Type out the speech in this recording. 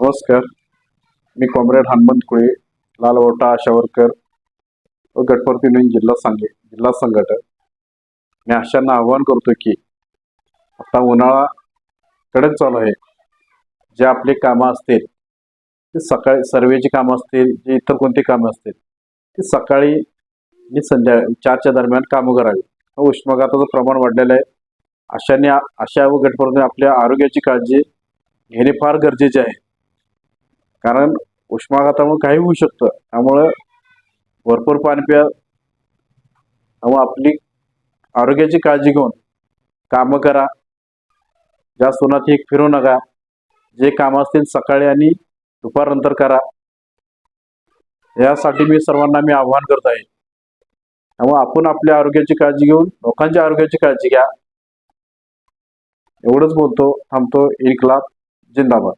नमस्कार. मी कॉम्रेड हनुमंत कुळे लालवटा आशावरकर व गटपरती नवीन जिल्हा सांगे जिल्हा संघटक. मी अशांना आवाहन करतो की आता उन्हाळा कडक चालू आहे. जे आपले कामं असतील ते सकाळी सर्वेची कामं असतील जे इतर कोणती कामं असतील ते सकाळी आणि संध्या चारच्या दरम्यान कामं करावी. उष्माघाताचं प्रमाण वाढलेलं आहे. अशाने अशा व गटपरती आपल्या आरोग्याची काळजी घेणे फार गरजेचे आहे. कारण उष्माघातामुळे काही होऊ शकतं. त्यामुळं भरपूर पाणी प्या व आपली आरोग्याची काळजी घेऊन कामं करा. जास्त उन्हात एक फिरू नका. जे कामं असतील सकाळी आणि दुपारनंतर करा. यासाठी मी सर्वांना मी आव्हान करत आहे. त्यामुळे आपण आपल्या आरोग्याची काळजी घेऊन लोकांच्या आरोग्याची काळजी घ्या. एवढंच बोलतो थांबतो. एक लाख जिंदाबाद.